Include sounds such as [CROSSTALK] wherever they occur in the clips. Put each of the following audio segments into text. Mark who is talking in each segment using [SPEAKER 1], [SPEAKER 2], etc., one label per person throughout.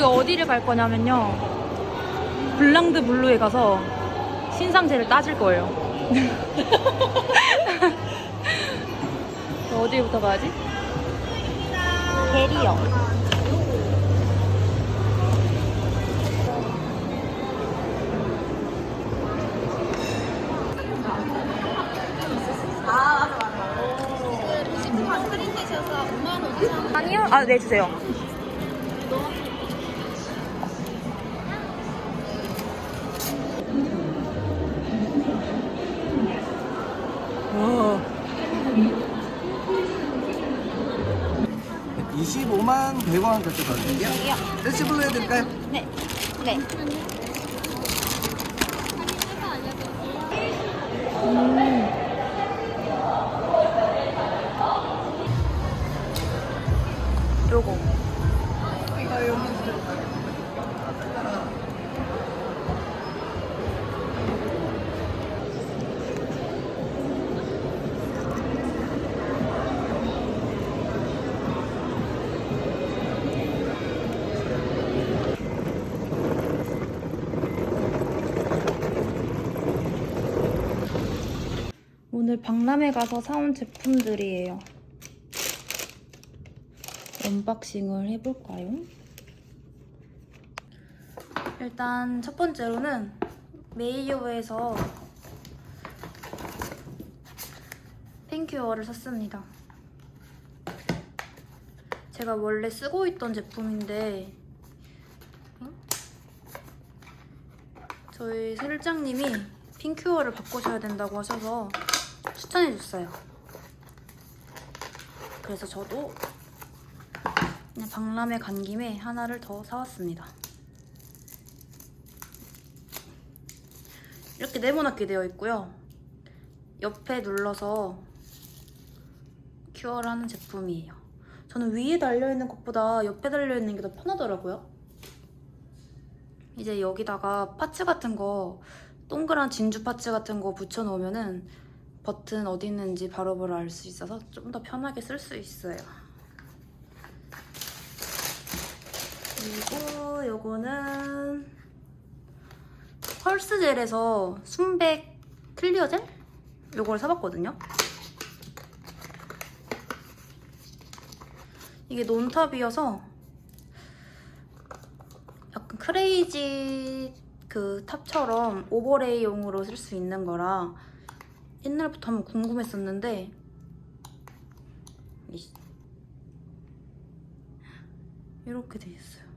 [SPEAKER 1] 우리가 어디를 갈 거냐면요. 블랑드 블루에 가서 신상제를 따질 거예요. [LAUGHS] 어디부터 가야지? 대리요. 아니요? 아, 네, 주세요.
[SPEAKER 2] 25만 100원 그렇게 더 드릴게요. 세시블로 해드릴까요?
[SPEAKER 1] 네. 네. 요 오늘 박람회 가서 사온 제품들이에요. 언박싱을 해볼까요? 일단 첫 번째로는 메이오에서 핑큐어를 샀습니다. 제가 원래 쓰고 있던 제품인데 응? 저희 실장님이 핑큐어를 바꾸셔야 된다고 하셔서 추천해줬어요. 그래서 저도 박람회 간 김에 하나를 더 사왔습니다. 이렇게 네모나게 되어 있고요. 옆에 눌러서 큐어를 하는 제품이에요. 저는 위에 달려있는 것보다 옆에 달려있는 게 더 편하더라고요. 이제 여기다가 파츠 같은 거 동그란 진주 파츠 같은 거 붙여놓으면은 버튼 어디 있는지 바로바로 알 수 있어서 좀 더 편하게 쓸 수 있어요. 그리고 요거는 펄스젤에서 순백 클리어 젤? 요걸 사봤거든요. 이게 논탑이어서 약간 크레이지 그 탑처럼 오버레이용으로 쓸 수 있는 거라 옛날부터 한번 궁금했었는데 이- 이렇게 돼 있어요.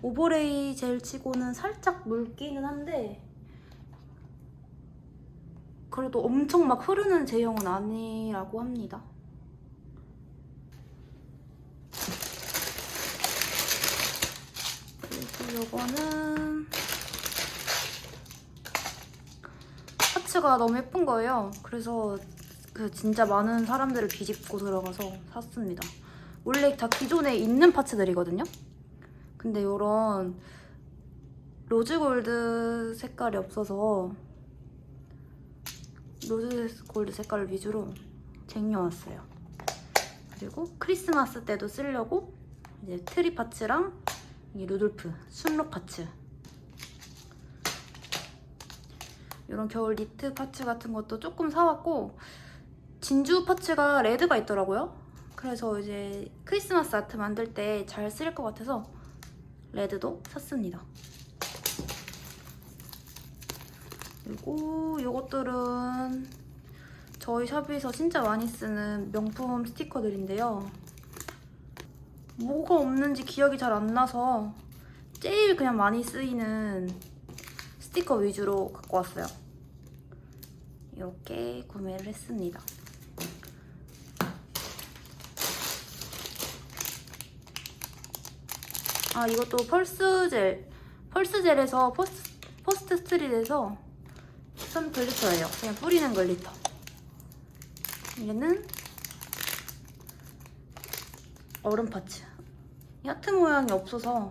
[SPEAKER 1] 오버레이 젤 치고는 살짝 묽기는 한데 그래도 엄청 막 흐르는 제형은 아니라고 합니다. 그리고 요거는 파츠가 너무 예쁜 거예요. 그래서 그 진짜 많은 사람들을 비집고 들어가서 샀습니다. 원래 다 기존에 있는 파츠들이거든요. 근데 요런 로즈골드 색깔이 없어서 로즈골드 색깔을 위주로 쟁여왔어요. 그리고 크리스마스 때도 쓰려고 이제 트리 파츠랑 이 루돌프 순록 파츠 이런 겨울 니트 파츠 같은 것도 조금 사왔고 진주 파츠가 레드가 있더라고요. 그래서 이제 크리스마스 아트 만들 때 잘 쓸 것 같아서 레드도 샀습니다. 그리고 이것들은 저희 샵에서 진짜 많이 쓰는 명품 스티커들인데요. 뭐가 없는지 기억이 잘 안 나서 제일 그냥 많이 쓰이는 스티커 위주로 갖고 왔어요. 이렇게 구매를 했습니다. 아 이것도 펄스젤 펄스젤에서 포스트, 포스트 스트릿에서 선 글리터예요. 그냥 뿌리는 글리터. 얘는 얼음 파츠. 하트 모양이 없어서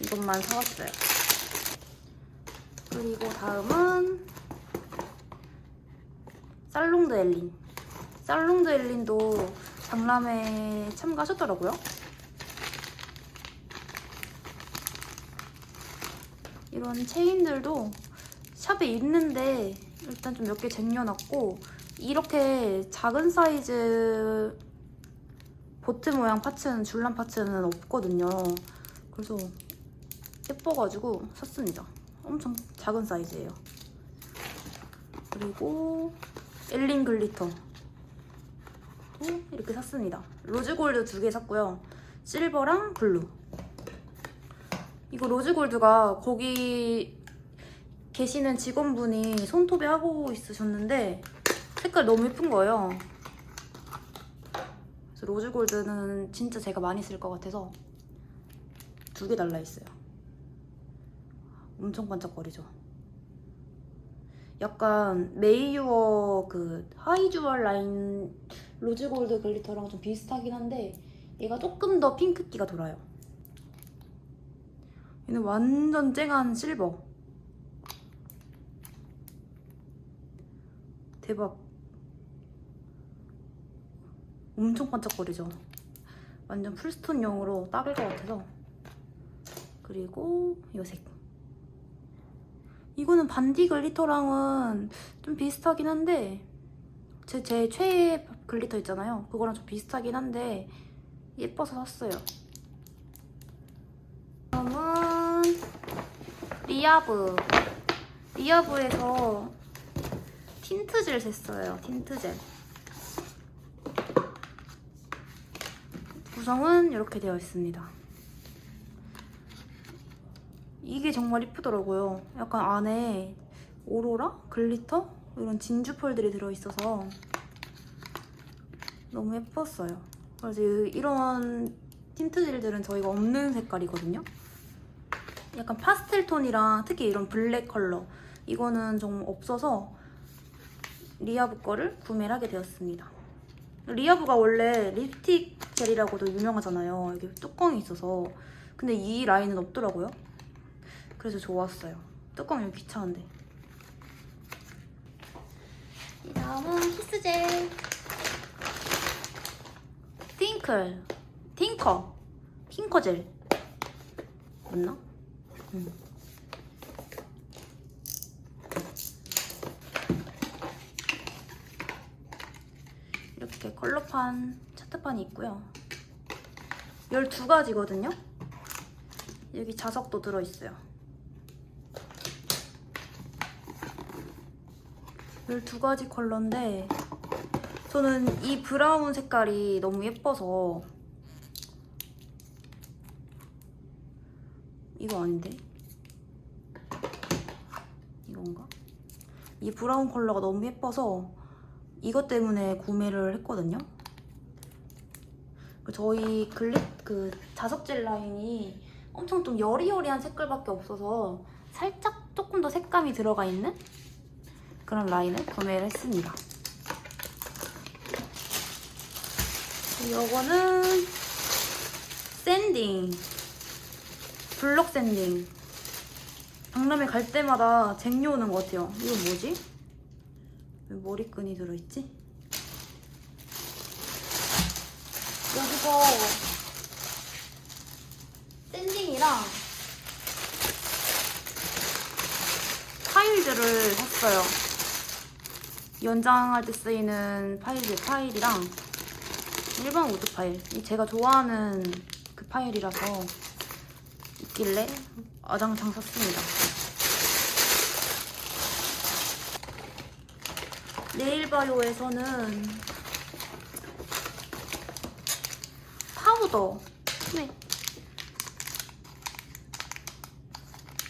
[SPEAKER 1] 이것만 사왔어요. 그리고 다음은 살롱드 엘린. 살롱드 엘린도 박람회 참가하셨더라고요. 이런 체인들도 샵에 있는데 일단 좀 몇 개 쟁여놨고 이렇게 작은 사이즈 보트 모양 파츠는 줄람 파츠는 없거든요. 그래서 예뻐가지고 샀습니다. 엄청 작은 사이즈예요. 그리고 엘린 글리터 또 이렇게 샀습니다. 로즈골드 두 개 샀고요. 실버랑 블루. 이거 로즈골드가 거기 계시는 직원분이 손톱에 하고 있으셨는데 색깔 너무 예쁜 거예요. 그래서 로즈 골드는 진짜 제가 많이 쓸 것 같아서 두 개 달라 있어요. 엄청 반짝거리죠. 약간 메이유어 그 하이주얼 라인 로즈 골드 글리터랑 좀 비슷하긴 한데 얘가 조금 더 핑크기가 돌아요. 얘는 완전 쨍한 실버. 대박. 엄청 반짝거리죠. 완전 풀스톤용으로 딱일 것 같아서. 그리고 이 색. 이거는 반디 글리터랑은 좀 비슷하긴 한데 제, 제 최애 글리터 있잖아요. 그거랑 좀 비슷하긴 한데 예뻐서 샀어요. 다음은 리아브. 리아브에서 틴트젤 샀어요. 틴트젤. 구성은 이렇게 되어 있습니다. 이게 정말 이쁘더라고요. 약간 안에 오로라? 글리터? 이런 진주 펄들이 들어있어서 너무 예뻤어요. 그래서 이- 이런 틴트젤들은 저희가 없는 색깔이거든요. 약간 파스텔 톤이랑 특히 이런 블랙 컬러 이거는 좀 없어서 리아브 거를 구매를 하게 되었습니다. 리아브가 원래 립스틱 젤이라고도 유명하잖아요. 여기 뚜껑이 있어서 근데 이 라인은 없더라고요. 그래서 좋았어요. 뚜껑 여기 귀찮은데. 이 다음은 키스젤. 팅클. 팅커. 팅커젤. 맞나? 응. 이렇게 컬러판 차트판이 있고요. 12가지거든요. 여기 자석도 들어있어요. 12가지 컬러인데 저는 이 브라운 색깔이 너무 예뻐서 이거 아닌데? 이건가? 이 브라운 컬러가 너무 예뻐서 이것 때문에 구매를 했거든요. 그 저희 글립 그 자석젤 라인이 엄청 좀 여리여리한 색깔밖에 없어서 살짝 조금 더 색감이 들어가 있는 그런 라인을 구매를 했습니다. 이거는 샌딩 블럭 샌딩 박람회 갈 때마다 쟁여오는 것 같아요. 이거 뭐지? 왜 머리끈이 들어있지? 여기서 샌딩이랑 파일들을 샀어요. 연장할 때 쓰이는 파일들 파일이랑 일반 우드 파일. 이 제가 좋아하는 그 파일이라서 있길래 아장창 샀습니다. 네일바이오에서는 파우더 네.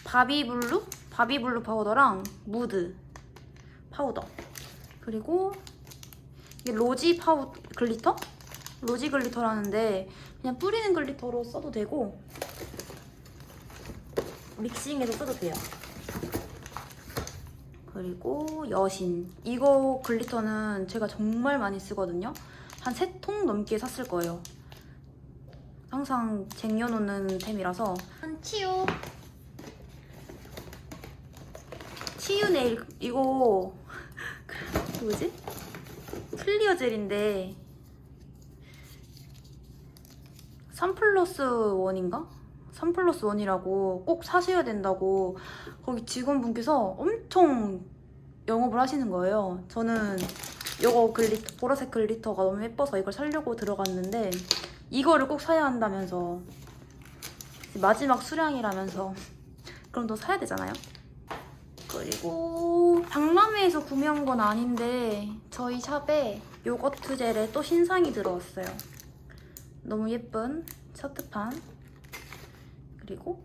[SPEAKER 1] 바비블루? 바비블루 파우더랑 무드 파우더 그리고 이게 로지 파우 글리터? 로지 글리터라는데 그냥 뿌리는 글리터로 써도 되고 믹싱해서 써도 돼요 그리고 여신 이거 글리터는 제가 정말 많이 쓰거든요 한 세 통 넘게 샀을 거예요 항상 쟁여놓는 템이라서 한 치유 치유 네일 이거 그 [LAUGHS] 뭐지? 클리어 젤인데 3 플러스 1인가? 3 플러스 1이라고 꼭 사셔야 된다고 거기 직원분께서 엄청 영업을 하시는 거예요. 저는 이거 글리터, 보라색 글리터가 너무 예뻐서 이걸 사려고 들어갔는데 이거를 꼭 사야 한다면서 마지막 수량이라면서 그럼 또 사야 되잖아요. 그리고 박람회에서 구매한 건 아닌데 저희 샵에 요거트 젤에 또 신상이 들어왔어요. 너무 예쁜 차트판 그리고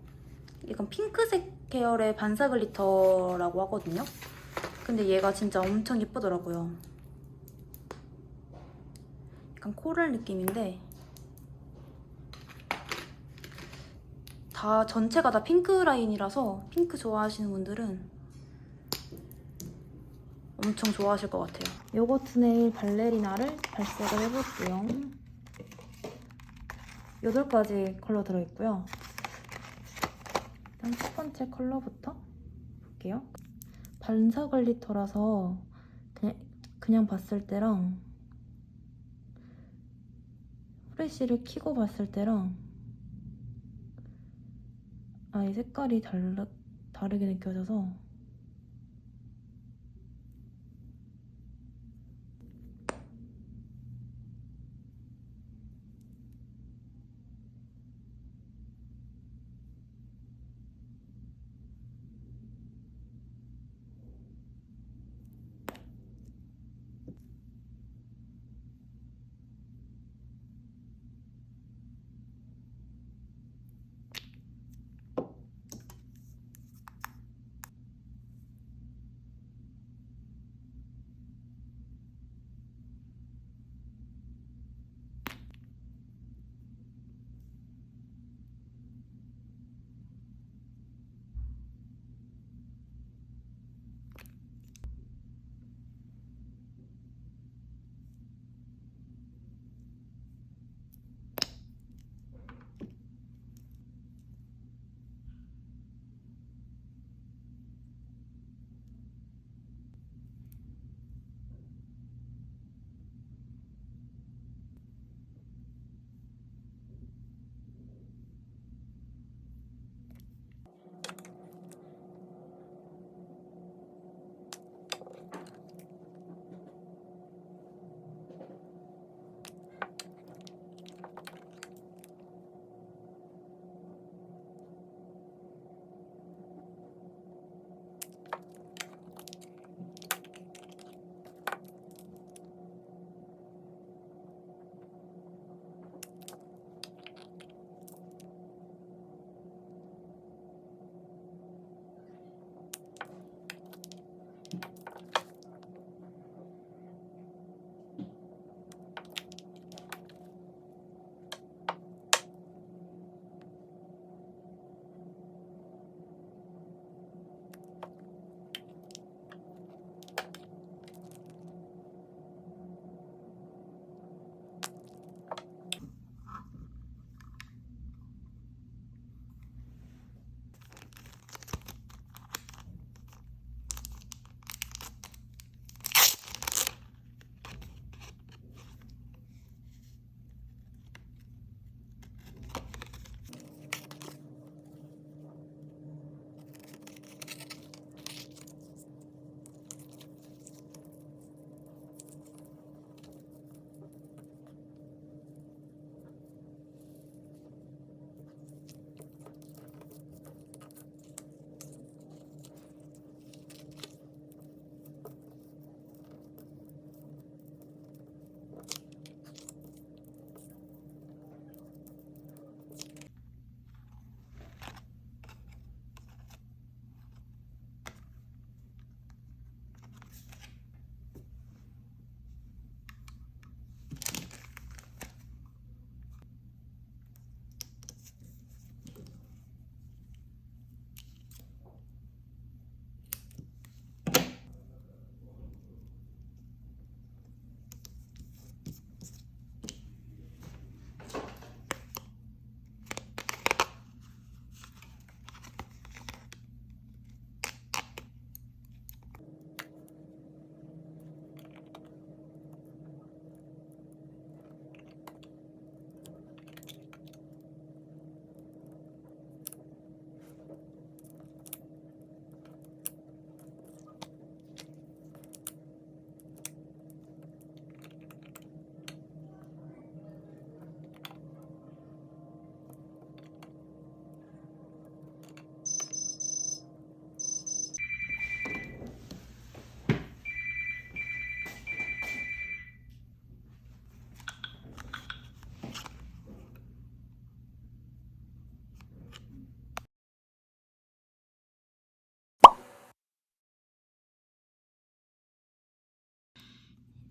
[SPEAKER 1] 이건 핑크색 계열의 반사 글리터라고 하거든요. 근데 얘가 진짜 엄청 예쁘더라고요. 약간 코랄 느낌인데 다 전체가 다 핑크 라인이라서 핑크 좋아하시는 분들은 엄청 좋아하실 것 같아요. 요거트 네일 발레리나를 발색을 해볼게요. 8가지 컬러 들어있고요. 일단 첫 번째 컬러부터 볼게요. 반사 글리터라서 그냥, 그냥 봤을 때랑 프레쉬를 키고 봤을 때랑 아예 색깔이 달라, 다르게 느껴져서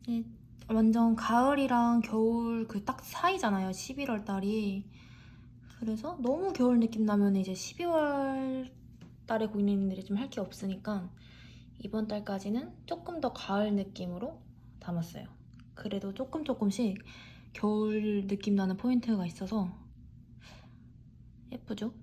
[SPEAKER 1] 이제 완전 가을이랑 겨울 그 딱 사이잖아요. 11월 달이. 그래서 너무 겨울 느낌 나면 이제 12월 달에 고객님들이 좀 할 게 없으니까 이번 달까지는 조금 더 가을 느낌으로 담았어요. 그래도 조금 조금씩 겨울 느낌 나는 포인트가 있어서 예쁘죠?